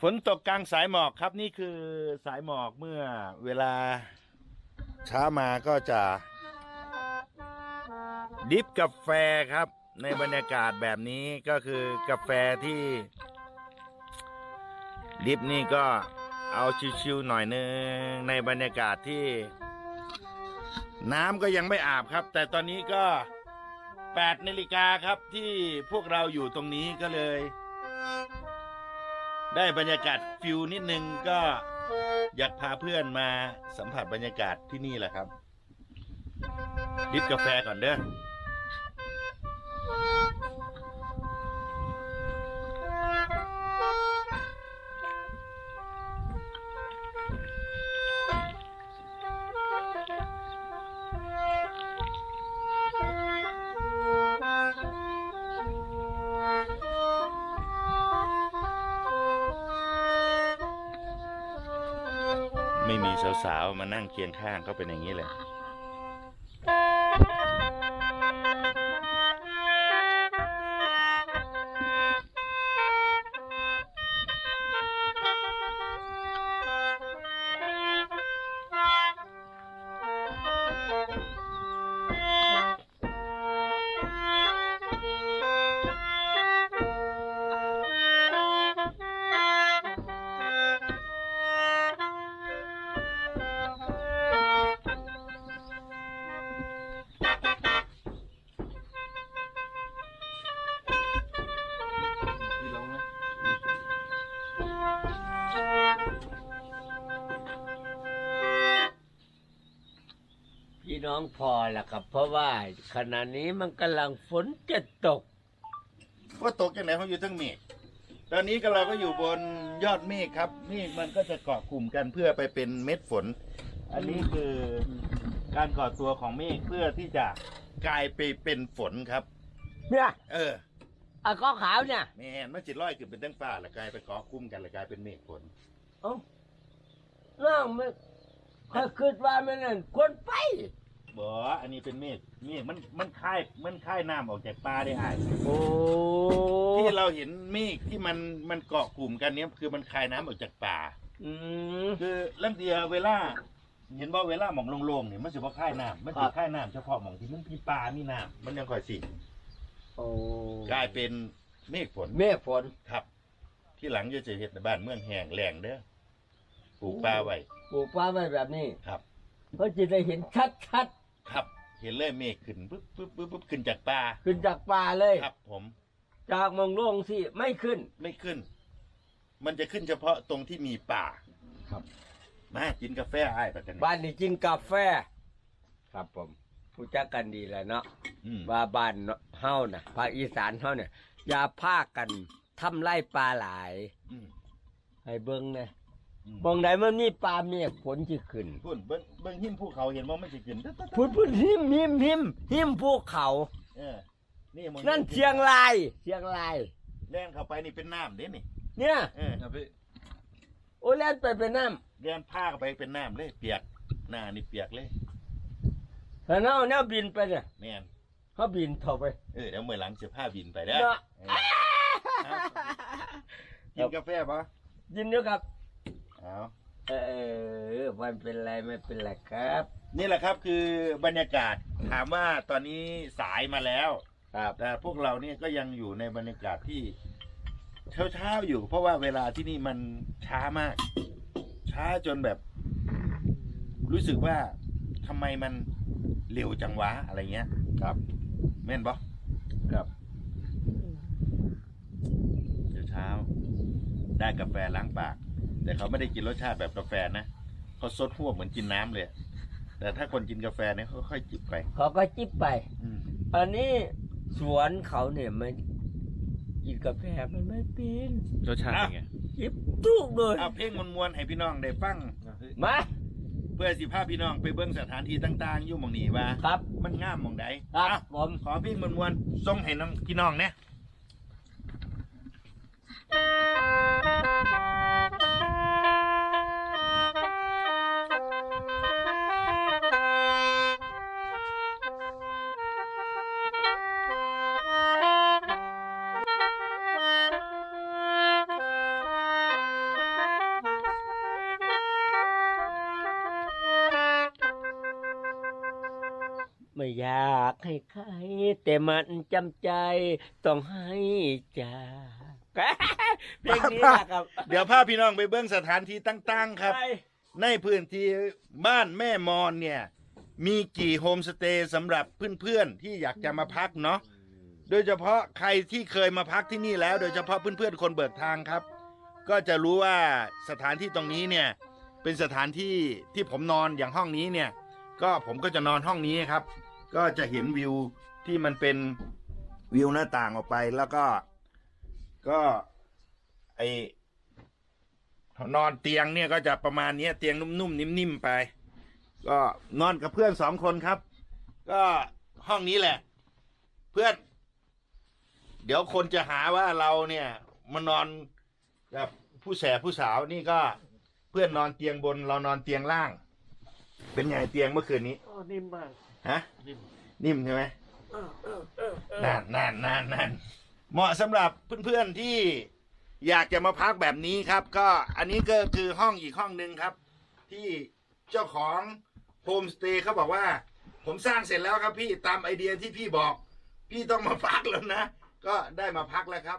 ฝนตกกลางสายหมอกครับนี่คือสายหมอกเมื่อเวลาเช้ามาก็จะดิฟกาแฟครับ ในบรรยากาศแบบนี้ก็คือกาแฟที่ ดิฟนี่ก็เอาชิวๆหน่อยนึงในบรรยากาศที่ น้ำก็ยังไม่อาบครับ แต่ตอนนี้ก็8นาฬิกาครับที่พวกเราอยู่ตรงนี้ก็เลย ได้บรรยากาศฟิลนิดนึงก็อยากพาเพื่อนมาสัมผัสบรรยากาศที่นี่แหละครับ ดิบกาแฟก่อนเด้อ ม่มีสาวๆมานั่งเคียงข้างก็เป็นอย่างนี้เลย น้องพอแล้วครับ เพราะว่าขณะนี้มันกำลังฝนจะตก ว่าตกจากไหนเขาอยู่ทั้งเมฆตอนนี้ก็เราก็อยู่บนยอดเมฆครับเมฆมันก็จะเกาะกลุ่มกันเพื่อไปเป็นเม็ดฝน อันนี้คือการก่อตัวของเมฆเพื่อที่จะกลายไปเป็นฝนครับ เนี่ยเอออะก็ขาวเนี่ยแม่นมันจิตร้อยขึ้นเป็นตั้งฟ้าแล้วกลายไปเกาะกลุ่มกันแล้วกลายเป็นเมฆฝน เอ้าน้องไม่ค่อยคิดว่ามันนั่นควรไป บ่อันนี้เป็นเมฆเมฆมันมันคายมันคายน้ำออกจากป่าได้อ้ายโอ้ ที่เราเห็นเมฆที่มันมันเกาะกลุ่มกันเนี้ยคือมันคายน้ำออกจากป่า อืม คือลังเดียเวลา เห็นว่าเวลาหมองโล่งๆเนี่ยมันสิบ่คายน้ำมันครัสิบคายน้ำเฉพาะหมองที่มันมีป่ามีน้ำมันยังค่อยสิโอ้กลายเป็นเมฆฝนเมฆฝน ครับ ที่หลังจะเห็นในบ้านเมืองแห้งแล้งเด้อปลูกป่าไว้ปลูกฟ้าไว้แบบนี้ครับ เพราะจะได้เห็นชัด ครับ เห็นเลยเมฆขึ้นปุ๊บปุ๊บปุ๊บปุ๊บขึ้นจากป่าๆขึ้นจากป่าเลย ครับ ผม จากเมองโล่งสิไม่ขึ้น ไม่ขึ้น มันจะขึ้นเฉพาะตรงที่มีป่า ครับ มากินกาแฟอ้ายประจันบ้านนี้กินกาแฟ ครับผมผู้จักกันดีแหล้วเนาะอืมว่าบ้านเฮาน่ะภาคอีสานเฮาเนี่ยอย่าพากันทำไร่ปลาหลาย อืมให้เบิ่งนะอื มมองใดมันมีปลาเมียฝนสิขึ้นพุ่นเบิ้งเบิ้งหิมภูเขาเห็นว่ามันจะขึ้นตึ๊ดตึ๊ดตึ๊ดพุ่นพุ่นหิมหิมหิมหิมภูเขา เออนี่มึงนั่นเชียงรายเชียงราย แล่นเข้าไปนี่เป็นน้ำเด้นี่เนี่ยเออครับพี่โอ้แล่นไปเป็นน้แล่นผ้าเข้าไปเป็นน้ำเลย เปียกหน้านี่เปียกเลยำแล้วเนาแนวบินไปเนี่ยแม่นเขาบินเท่าไปเออเดี๋ยวเมื่อหลังจะผ้าบินไปเด้อเนาะเออเอากินกาแฟปะยินดีครับ เอาเออมันเป็นไรไม่เป็นไรครับ นี่แหละครับคือบรรยากาศถามว่าตอนนี้สายมาแล้วครับแต่พวกเราเนี่ยก็ยังอยู่ในบรรยากาศที่เช้าๆอยู่ เพราะว่าเวลาที่นี่มันช้ามาก ช้าจนแบบ รู้สึกว่าทำไมมันเร็วจังวะอะไรเงี้ย ครับ แม่นบอครับเช้าๆได้กาแฟล้างปาก แต่เขาไม่ได้กินรสชาติแบบกาแฟนะเขาซดหัวบเหมือนกินน้ำเลยแต่ถ้าคนกินกาแฟเนี่ยเขาค่อยจิบไป เขาก็จิบไป อืมอันนี้สวนเขาเนี่ยมันกินกาแฟมันไม่เป็นรสชาติเป็นไง จิบทุกเลยเอาเพลงมวนๆให้พี่น้องได้ฟังครับพี่มาเพื่อสิพาพี่น้องไปเบิ้งสถานที่ต่างๆ อยู่หมองนี้ว่า ครับมันงามหมองใดครับอะผมขอเพลงมวนๆส่งให้น้องพี่น้องเนี่ย ไม่อยากให้ใคร แต่มันจำใจต้องให้จากเพลงนี้นะครับเดี๋ยวพาพี่น้องไปเบื้องสถานที่ตั้งๆครับไปในพื้นที่บ้านแม่มอนเนี่ย มีกี่โฮมสเตย์สำหรับเพื่อนๆ ที่อยากจะมาพักเนาะโดยเฉพาะใครที่เคยมาพักที่นี่แล้ว โดยเฉพาะเพื่อนๆ คนเบิกทางครับ ก็จะรู้ว่าสถานที่ตรงนี้เนี่ย เป็นสถานที่ที่ผมนอนอย่างห้องนี้เนี่ย ก็ผมก็จะนอนห้องนี้ครับ ก็จะเห็นวิวที่มันเป็นวิวหน้าต่างออกไปแล้วก็ ก็ไอนอนเตียงเนี่ยก็จะประมาณเนี้ยเตียงนุ่มๆนิ่มๆไป ก็นอนกับเพื่อนสองคนครับ ก็ห้องนี้แหละ เพื่อน เดี๋ยวคนจะหาว่าเราเนี่ยมานอนกับผู้แสบผู้สาวนี่ก็เพื่อนนอนเตียงบนเรานอนเตียงล่าง เป็นไงเตียงเมื่อคืนนี้ โอ้นิ่มมาก ฮะนิ่มนิ่มใช่ไหมเออเออเออเออนานนานนานนานเหมาะสำหรับเพื่อนๆที่อยากจะมาพักแบบนี้ครับ ก็อันนี้ก็คือห้องอีกห้องหนึ่งครับ ที่เจ้าของโฮมสเตย์เขาบอกว่า ผมสร้างเสร็จแล้วครับพี่ตามไอเดียที่พี่บอก พี่ต้องมาพักแล้วนะ ก็ได้มาพักแล้วครับ